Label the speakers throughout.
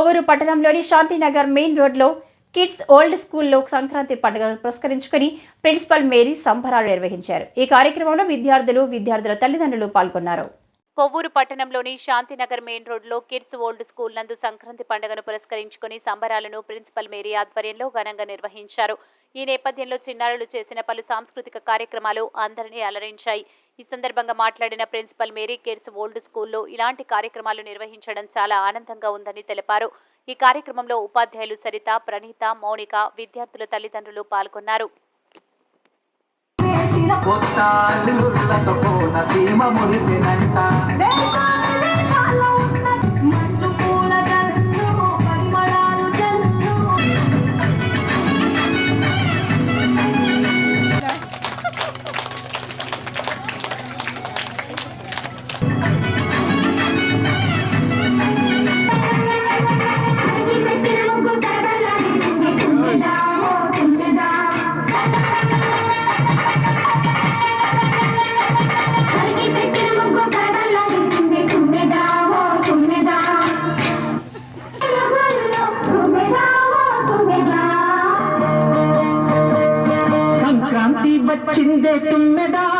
Speaker 1: కొవ్వూరు పట్టణంలోని శాంతినగర్ మెయిన్ రోడ్లో kids old స్కూల్లో సంక్రాంతి పండుగను పురస్కరించుకుని ప్రిన్సిపల్ మేరీ సంబరాలు నిర్వహించారు. ఈ కార్యక్రమంలో విద్యార్థులు విద్యార్థుల తల్లిదండ్రులు పాల్గొన్నారు.
Speaker 2: కొవ్వూరు పట్టణంలోని శాంతినగర్ మెయిన్ రోడ్లో కిడ్స్ ఓల్డ్ స్కూల్ నందు సంక్రాంతి పండుగను పురస్కరించుకుని సంబరాలను ప్రిన్సిపల్ మేరీ ఆధ్వర్యంలో ఘనంగా నిర్వహించారు. ఈ నేపథ్యంలో చిన్నారులు చేసిన పలు సాంస్కృతిక కార్యక్రమాలు అందరినీ అలరించాయి. ఈ సందర్భంగా మాట్లాడిన ప్రిన్సిపల్ మేరీ కేర్స్ ఓల్డ్ స్కూల్లో ఇలాంటి కార్యక్రమాలు నిర్వహించడం చాలా ఆనందంగా ఉందని తెలిపారు. ఈ కార్యక్రమంలో ఉపాధ్యాయులు సరిత ప్రణీత మౌనిక విద్యార్థుల తల్లిదండ్రులు పాల్గొన్నారు.
Speaker 3: కొత్త అల్లుళ్ళతో సీమ మురిసినంట
Speaker 4: దేశాల
Speaker 3: बच्चिंदे तुम मैदान।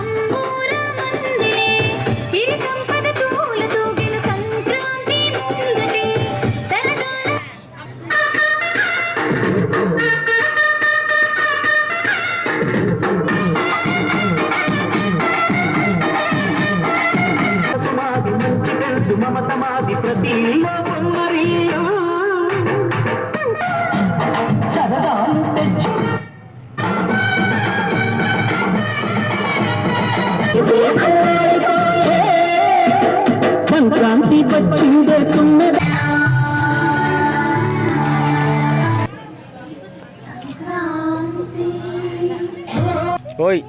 Speaker 5: ఓయ్.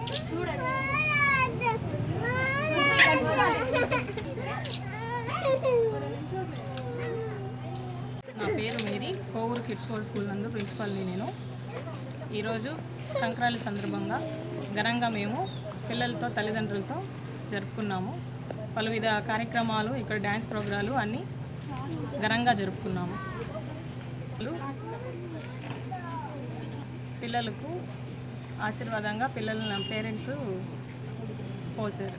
Speaker 6: నా పేరు Mary. Kovur kids whole school నందు ప్రిన్సిపల్ని నేను. ఈరోజు సంక్రాంతి సందర్భంగా ఘనంగా మేము పిల్లలతో తల్లిదండ్రులతో జరుపుకున్నాము. పలువిధ కార్యక్రమాలు ఇక్కడ డ్యాన్స్ ప్రోగ్రాలు అన్నీ ఘనంగా జరుపుకున్నాము. పిల్లలకు ఆశీర్వాదంగా పిల్లలను పేరెంట్స్ పోసారు.